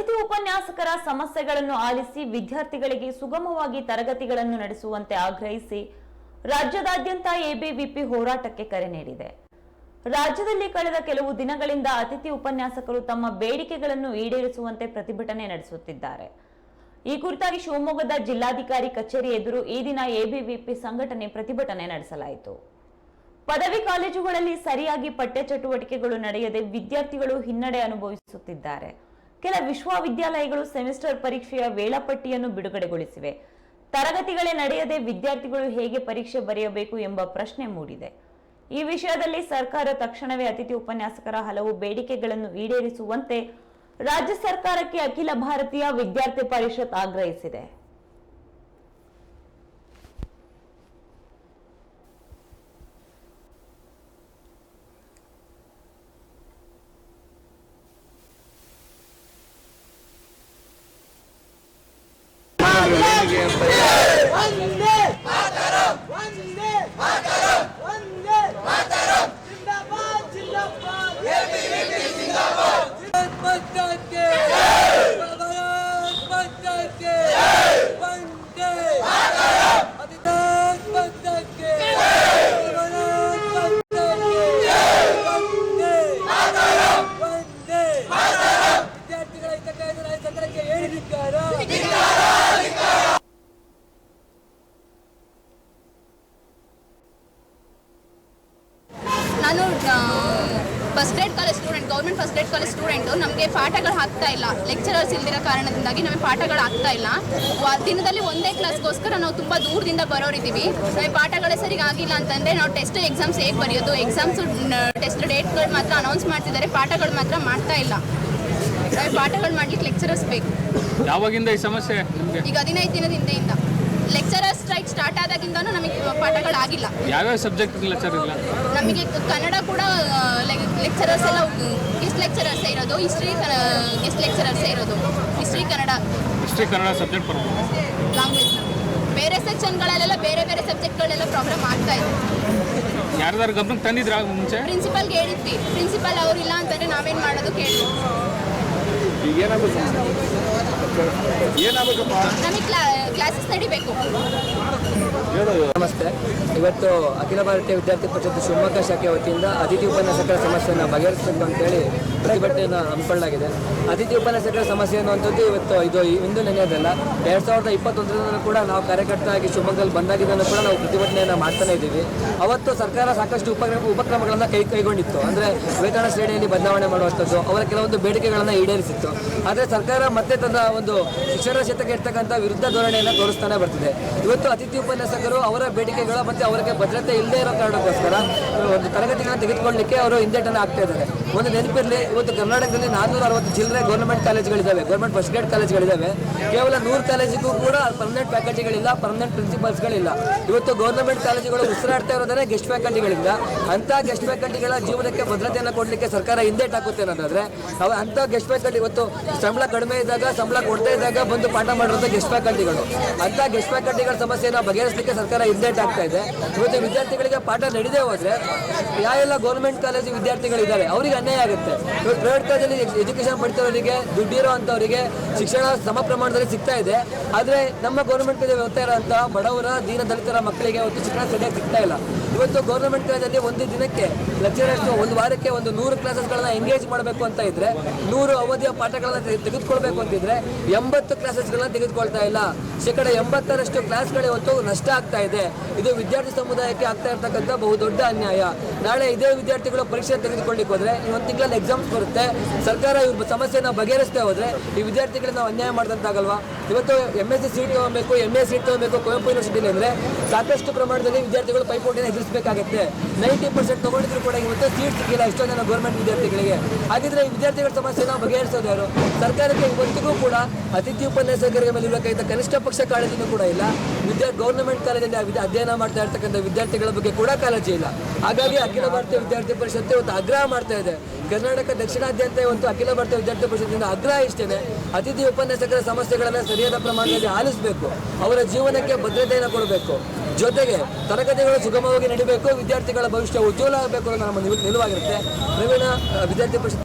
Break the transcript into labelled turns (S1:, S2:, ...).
S1: ಅತಿಥಿ ಉಪನ್ಯಾಸಕರ ಸಮಸ್ಯೆಗಳನ್ನು ಆಲಿಸಿ ವಿದ್ಯಾರ್ಥಿಗಳಿಗೆ ಸುಗಮವಾಗಿ ತರಗತಿಗಳನ್ನು ನಡೆಸುವಂತೆ ಆಗ್ರಹಿಸಿ ರಾಜ್ಯದಾದ್ಯಂತ ಎಬಿವಿಪಿ ಹೋರಾಟಕ್ಕೆ ಕರೆ ನೀಡಿದೆ. ರಾಜ್ಯದಲ್ಲಿ ಕಳೆದ ಕೆಲವು ದಿನಗಳಿಂದ ಅತಿಥಿ ಉಪನ್ಯಾಸಕರು ತಮ್ಮ ಬೇಡಿಕೆಗಳನ್ನು ಈಡೇರಿಸುವಂತೆ ಪ್ರತಿಭಟನೆ ನಡೆಸುತ್ತಿದ್ದಾರೆ. ಈ ಕುರಿತಾಗಿ ಶಿವಮೊಗ್ಗದ ಜಿಲ್ಲಾಧಿಕಾರಿ ಕಚೇರಿ ಎದುರು ಈ ದಿನ ಎಬಿವಿಪಿ ಸಂಘಟನೆ ಪ್ರತಿಭಟನೆ ನಡೆಸಲಾಯಿತು. ಪದವಿ ಕಾಲೇಜುಗಳಲ್ಲಿ ಸರಿಯಾಗಿ ಪಠ್ಯ ಚಟುವಟಿಕೆಗಳು ನಡೆಯದೆ ವಿದ್ಯಾರ್ಥಿಗಳು ಹಿನ್ನಡೆ ಅನುಭವಿಸುತ್ತಿದ್ದಾರೆ. ಕೆಲ ವಿಶ್ವವಿದ್ಯಾಲಯಗಳು ಸೆಮಿಸ್ಟರ್ ಪರೀಕ್ಷೆಯ ವೇಳಾಪಟ್ಟಿಯನ್ನು ಬಿಡುಗಡೆಗೊಳಿಸಿವೆ. ತರಗತಿಗಳೇ ನಡೆಯದೆ ವಿದ್ಯಾರ್ಥಿಗಳು ಹೇಗೆ ಪರೀಕ್ಷೆ ಬರೆಯಬೇಕು ಎಂಬ ಪ್ರಶ್ನೆ ಮೂಡಿದೆ. ಈ ವಿಷಯದಲ್ಲಿ ಸರ್ಕಾರ ತಕ್ಷಣವೇ ಅತಿಥಿ ಉಪನ್ಯಾಸಕರ ಹಲವು ಬೇಡಿಕೆಗಳನ್ನು ಈಡೇರಿಸುವಂತೆ ರಾಜ್ಯ ಸರ್ಕಾರಕ್ಕೆ ಅಖಿಲ ಭಾರತೀಯ ವಿದ್ಯಾರ್ಥಿ ಪರಿಷತ್ ಆಗ್ರಹಿಸಿದೆ.
S2: কে first grade college student government first grade college student ನಮಗೆ ಪಾಠಗಳು ಆಗ್ತಾ ಇಲ್ಲ. ಲೆಕ್ಚರರ್ಸ್ ಇಲ್ದಿರೋ ಕಾರಣದಿಂದಾಗಿ ನಮಗೆ ಪಾಠಗಳು ಆಗ್ತಾ ಇಲ್ಲ. ದಿನದಲ್ಲಿ ಒಂದೇ ಕ್ಲಾಸ್ಗೋಸ್ಕರ ನಾವು ತುಂಬ ದೂರದಿಂದ ಬರೋರಿದ್ದೀವಿ. ನಮಗೆ ಪಾಠಗಳೇ ಸರಿಗೆ ಆಗಿಲ್ಲ ಅಂತಂದರೆ ನಾವು ಟೆಸ್ಟ್ ಎಕ್ಸಾಮ್ಸ್ ಹೇಗೆ ಬರೆಯೋದು? ಎಕ್ಸಾಮ್ಸ್ ಟೆಸ್ಟ್ ಡೇಟ್ಗಳು ಮಾತ್ರ ಅನೌನ್ಸ್ ಮಾಡ್ತಿದ್ದಾರೆ. ಪಾಠಗಳು ಮಾತ್ರ ಮಾಡ್ತಾ ಇಲ್ಲ. ಪಾಠಗಳು ಮಾಡ್ಲಿಕ್ಕೆ ಲೆಕ್ಚರರ್ಸ್ ಬೇಕು.
S3: ಯಾವಾಗಿಂದ ಈ ಸಮಸ್ಯೆ
S2: ಈಗ ಹದಿನೈದು ದಿನದ ಹಿಂದೆಯಿಂದ. ಲೆಕ್ಚರರ್ಸ್ ಸ್ಟ್ರೈಕ್ ಸ್ಟಾರ್ಟ್ ಆದಾಗಿಂದನೂ ನಮಗೆ ಪಾಠಗಳಾಗಿಲ್ಲ.
S3: ಯಾವ್ಯಾವ ಸಬ್ಜೆಕ್ಟ್ ಲೆಕ್ಚರ್ ಇಲ್ಲ?
S2: ನಮಗೆ ಕನ್ನಡ ಕೂಡ ಲೆಕ್ಚರರ್ಸ್ ಎಲ್ಲ ಗೆಸ್ಟ್ ಲೆಕ್ಚರರ್ಸ್ ಇರೋದು ಹಿಸ್ಟ್ರಿ ಗೆಸ್ಟ್ ಲೆಕ್ಚರರ್ಸ್ ಇರೋದು history Kannada.
S3: History Kannada subject ಬರ್ಬೋದು.
S2: ಲ್ಯಾಂಗ್ವೇಜ್ ಬೇರೆ ಸೆಕ್ಷನ್ಗಳಲ್ಲೆಲ್ಲ ಬೇರೆ ಬೇರೆ ಸಬ್ಜೆಕ್ಟ್ಗಳೆಲ್ಲ ಪ್ರಾಬ್ಲಮ್ ಆಗ್ತಾ ಇದೆ.
S3: ಯಾರ್ದಾರು ಗಮನಕ್ಕೆ ತಂದಿದ್ರಾ ಮುಂಚೆ?
S2: ಪ್ರಿನ್ಸಿಪಲ್ಗೆ ಹೇಳಿದ್ವಿ. ಪ್ರಿನ್ಸಿಪಲ್ ಇಲ್ಲ ಅಂತಂದ್ರೆ ನಾವೇನು ಮಾಡೋದು ನಮಗೆ ಕ್ಲಾ ಕ್ಲಾಸಸ್ ನಡಿಬೇಕು.
S4: ನಮಸ್ತೆ. ಇವತ್ತು ಅಖಿಲ ಭಾರತೀಯ ವಿದ್ಯಾರ್ಥಿ ಪರಿಷತ್ ಶಿವಮೊಗ್ಗ ಶಾಖೆ ವತಿಯಿಂದ ಅತಿಥಿ ಉಪನ್ಯಾಸಕರ ಸಮಸ್ಯೆಯನ್ನು ಬಗೆಹರಿಸಬೇಕು ಅಂತೇಳಿ ಪ್ರತಿಭಟನೆಯನ್ನು ಹಮ್ಮಿಕೊಳ್ಳಲಾಗಿದೆ. ಅತಿಥಿ ಉಪನ್ಯಾಸಕರ ಸಮಸ್ಯೆ ಅನ್ನುವಂಥದ್ದು ಇವತ್ತು ಇದು ಇಂದು ನೆನೆಯೋದಲ್ಲ. ಎರಡು ಸಾವಿರದ ಇಪ್ಪತ್ತೊಂದರಲ್ಲೂ ಕೂಡ ನಾವು ಕಾರ್ಯಕರ್ತ ಆಗಿ ಶಿವಮೊಗ್ಗದಲ್ಲಿ ಬಂದಾಗಿದ್ದನ್ನು ಕೂಡ ನಾವು ಪ್ರತಿಭಟನೆಯನ್ನು ಮಾಡ್ತಾನೆ ಇದ್ದೀವಿ. ಅವತ್ತು ಸರ್ಕಾರ ಸಾಕಷ್ಟು ಉಪಕ್ರಮ ಉಪಕ್ರಮಗಳನ್ನು ಕೈ ಕೈಗೊಂಡಿತ್ತು. ಅಂದರೆ ವೇತನ ಶ್ರೇಣಿಯಲ್ಲಿ ಬದಲಾವಣೆ ಮಾಡುವಂಥದ್ದು ಅವರ ಕೆಲವೊಂದು ಬೇಡಿಕೆಗಳನ್ನು ಈಡೇರಿಸಿತ್ತು. ಆದರೆ ಸರ್ಕಾರ ಮತ್ತೆ ತನ್ನ ಒಂದು ಶಿಕ್ಷಣ ಕ್ಷೇತ್ರಕ್ಕೆ ಇರ್ತಕ್ಕಂಥ ವಿರುದ್ಧ ಧೋರಣೆಯನ್ನು ತೋರಿಸ್ತಾನೆ ಬರ್ತಿದೆ. ಇವತ್ತು ಅತಿಥಿ ಉಪನ್ಯಾಸಕರು ಅವರ ಬೇಡಿಕೆಗಳು ಮತ್ತು ಅವರಿಗೆ ಭದ್ರತೆ ಇಲ್ಲದೆ ಇರೋ ಕಾರಣಕ್ಕೋಸ್ಕರ ಒಂದು ತರಗತಿಗಳನ್ನು ತೆಗೆದುಕೊಳ್ಳಲಿಕ್ಕೆ ಅವರು ಹಿಂದೇಟನ್ನು ಆಗ್ತಾ ಇದ್ದಾರೆ. ಒಂದು ನೆನಪಿರಲಿ, ಇವತ್ತು ಕರ್ನಾಟಕದಲ್ಲಿ ನಾನ್ನೂರ ಅರವತ್ತು ಚಿಲ್ಲರೆ ಗೌರ್ಮೆಂಟ್ ಕಾಲೇಜುಗಳಿದ್ದಾವೆ ಗೌರ್ಮೆಂಟ್ ಫಸ್ಟ್ ಗ್ರೇಡ್ ಕಾಲೇಜುಗಳಿದ್ದಾವೆ ಕೇವಲ ನೂರು ಕಾಲೇಜಿಗೂ ಕೂಡ ಪರ್ಮನೆಂಟ್ ಫ್ಯಾಕಲ್ಟಿಗಳಿಲ್ಲ ಪರ್ಮನೆಂಟ್ ಪ್ರಿನ್ಸಿಪಲ್ಸ್ಗಳಿಲ್ಲ ಇವತ್ತು ಗೌರ್ಮೆಂಟ್ ಕಾಲೇಜುಗಳು ಉಸಿರಾಡ್ತಾ ಇರೋದೇ ಗೆಸ್ಟ್ ಫ್ಯಾಕಲ್ಟಿಗಳಿಂದ ಅಂಥ ಗೆಸ್ಟ್ ಫ್ಯಾಕಲ್ಟಿಗಳ ಜೀವನಕ್ಕೆ ಭದ್ರತೆಯನ್ನು ಕೊಡಲಿಕ್ಕೆ ಸರ್ಕಾರ ಹಿಂದೇಟ್ ಹಾಕುತ್ತೆ ಅನ್ನೋದಾದ್ರೆ, ಅವ ಅಂತ ಗೆಸ್ಟ್ ಫ್ಯಾಕಲ್ಟಿ ಇವತ್ತು ಸಂಬಳ ಕಡಿಮೆ ಇದ್ದಾಗ, ಸಂಬಳ ಕೊಡ್ತಾ ಇದ್ದಾಗ ಬಂದು ಪಾಠ ಮಾಡಿರೋ ಗೆಸ್ಟ್ ಫ್ಯಾಕಲ್ಟಿಗಳು. ಅಂತ ಗೆಸ್ಟ್ ಫ್ಯಾಕಲ್ಟಿಗಳ ಸಮಸ್ಯೆನ ಬಗೆಹರಿಸಲಿಕ್ಕೆ ಸರ್ಕಾರ ಹಿಂದೇಟ್ ಆಗ್ತಾ ಇದೆ. ಇವತ್ತು ವಿದ್ಯಾರ್ಥಿಗಳಿಗೆ ಪಾಠ ನಡೆದೇ ಹೋದ್ರೆ ಯಾವೆಲ್ಲ ಗೌರ್ಮೆಂಟ್ ಕಾಲೇಜು ವಿದ್ಯಾರ್ಥಿಗಳಿದ್ದಾರೆ ಅವರಿಗೆ ಅನ್ಯಾಯ ಆಗುತ್ತೆ. ಇವತ್ತು ಪ್ರೈವೇಟ್ ಕಾಲೇಜಲ್ಲಿ ಎಜುಕೇಶನ್ ಪಡ್ತಿರೋರಿಗೆ ದುಡ್ಡಿರೋ ಅಂಥವರಿಗೆ ಶಿಕ್ಷಣ ಸಮ ಪ್ರಮಾಣದಲ್ಲಿ ಸಿಗ್ತಾ ಇದೆ. ಆದರೆ ನಮ್ಮ ಗೌರ್ಮೆಂಟ್ ಕಾಲೇಜ್ ವ್ಯವಸ್ಥೆ ಇರೋಂಥ ಬಡವರ, ದೀನ ದಲಿತರ ಮಕ್ಕಳಿಗೆ ಇವತ್ತು ಶಿಕ್ಷಣ ಸರಿಯಾಗಿ ಸಿಗ್ತಾ ಇಲ್ಲ. ಇವತ್ತು ಗೌರ್ಮೆಂಟ್ ಕಾಲೇಜಲ್ಲಿ ಒಂದು ದಿನಕ್ಕೆ ಲೆಕ್ಚರರ್ಸ್ ಒಂದು ವಾರಕ್ಕೆ ಒಂದು ನೂರು ಕ್ಲಾಸಸ್ಗಳನ್ನ ಎಂಗೇಜ್ ಮಾಡಬೇಕು ಅಂತ ಇದ್ರೆ, ನೂರು ಅವಧಿಯ ಪಾಠಗಳನ್ನ ತೆಗೆ- ತೆಗೆದುಕೊಳ್ಬೇಕು ಅಂತಿದ್ರೆ ಎಂಬತ್ತು ಕ್ಲಾಸಸ್ಗಳನ್ನ ತೆಗೆದುಕೊಳ್ತಾ ಇಲ್ಲ. ಶೇಕಡ ಎಂಬತ್ತರಷ್ಟು ಕ್ಲಾಸ್ಗಳು ಇವತ್ತು ನಷ್ಟ ಆಗ್ತಾ ಇದೆ. ಇದು ವಿದ್ಯಾರ್ಥಿ ಸಮುದಾಯಕ್ಕೆ ಆಗ್ತಾ ಇರ್ತಕ್ಕಂಥ ಬಹುದೊಡ್ಡ ಅನ್ಯಾಯ. ನಾಳೆ ಇದೇ ವಿದ್ಯಾರ್ಥಿಗಳು ಪರೀಕ್ಷೆ ತೆಗೆದುಕೊಳ್ಳಿಕ್ಕೆ ಹೋದ್ರೆ ಒಂದು ತಿಂಗಳಲ್ಲಿ ಎಕ್ಸಾಮ್ಸ್ ಬರುತ್ತೆ. ಸರ್ಕಾರ ಇವ್ರ ಸಮಸ್ಯೆನ ಬಗೆಹರಿಸ್ತಾ ಹೋದ್ರೆ ಈ ವಿದ್ಯಾರ್ಥಿಗಳಿಗೆ ನಾವು ಅನ್ಯಾಯ ಮಾಡಿದಂತಾಗಲ್ವಾ? ಇವತ್ತು ಎಂ ಎಸ್ ಸಿ ಸೀಟ್ ತಗೋಬೇಕು ಎಂ ಎಸ್ ಸೀಟ್ ತಗೋಬೇಕು ಕುವೆಂಪು ಯೂನಿವರ್ಸಿಟಿಲಿ ಅಂದ್ರೆ ಸಾಕಷ್ಟು ಪ್ರಮಾಣದಲ್ಲಿ ವಿದ್ಯಾರ್ಥಿಗಳು ಪೈಪೋಟಿನ ಎದುರಿಸಬೇಕಾಗುತ್ತೆ. ನೈಂಟಿ ಪರ್ಸೆಂಟ್ ತಗೊಂಡಿದ್ರು ಕೂಡ ಇವತ್ತು ಸೀಟ್ ಸಿಕ್ಕಿಲ್ಲ ಎಷ್ಟೋ ಜನ ಗೌರ್ಮೆಂಟ್ ವಿದ್ಯಾರ್ಥಿಗಳಿಗೆ. ಹಾಗಿದ್ರೆ ಈ ವಿದ್ಯಾರ್ಥಿಗಳ ಸಮಸ್ಯೆನ ಬಗೆಹರಿಸೋದು ಯಾರು? ಸರ್ಕಾರಕ್ಕೆ ಇವತ್ತಿಗೂ ಕೂಡ ಅತಿಥಿ ಉಪನ್ಯಾಸಕರಿಗೆ ಮೇಲೆ ಇರಬೇಕಾದ ಕನಿಷ್ಠ ಪಕ್ಷ ಕಾಳಜಿನೂ ಕೂಡ ಇಲ್ಲ. ವಿದ್ಯಾ ಗೌರ್ಮೆಂಟ್ ಕಾಲೇಜಲ್ಲಿ ಅಧ್ಯಯನ ಮಾಡ್ತಾ ಇರ್ತಕ್ಕಂಥ ವಿದ್ಯಾರ್ಥಿಗಳ ಬಗ್ಗೆ ಕೂಡ ಕಾಳಜಿ ಇಲ್ಲ. ಹಾಗಾಗಿ ಅಖಿಲ ಭಾರತೀಯ ವಿದ್ಯಾರ್ಥಿ ಪರಿಷತ್ತು ಒಂದು ಆಗ್ರಹ ಮಾಡ್ತಾ ಇದೆ. ಕರ್ನಾಟಕ ದಕ್ಷಿಣಾದ್ಯಂತ ಇವತ್ತು ಅಖಿಲ ಭಾರತೀಯ ವಿದ್ಯಾರ್ಥಿ ಪರಿಷತ್ತಿನ ಆಗ್ರಹ ಇಷ್ಟೇನೆ. ಅತಿಥಿ ಉಪನ್ಯಾಸಕರ ಸಮಸ್ಯೆಗಳನ್ನು ಸರಿಯಾದ ಪ್ರಮಾಣದಲ್ಲಿ ಆಲಿಸಬೇಕು. ಅವರ ಜೀವನಕ್ಕೆ ಭದ್ರತೆಯನ್ನು ಕೊಡಬೇಕು. ಜೊತೆಗೆ ತರಗತಿಗಳು ಸುಗಮವಾಗಿ ನಡೀಬೇಕು. ವಿದ್ಯಾರ್ಥಿಗಳ ಭವಿಷ್ಯ ಉಜ್ವಲ ಆಗಬೇಕು ಅನ್ನೋ ನಮ್ಮ ನಿಲುವಾಗಿರುತ್ತೆ. ಪ್ರವೀಣ, ವಿದ್ಯಾರ್ಥಿ ಪರಿಷತ್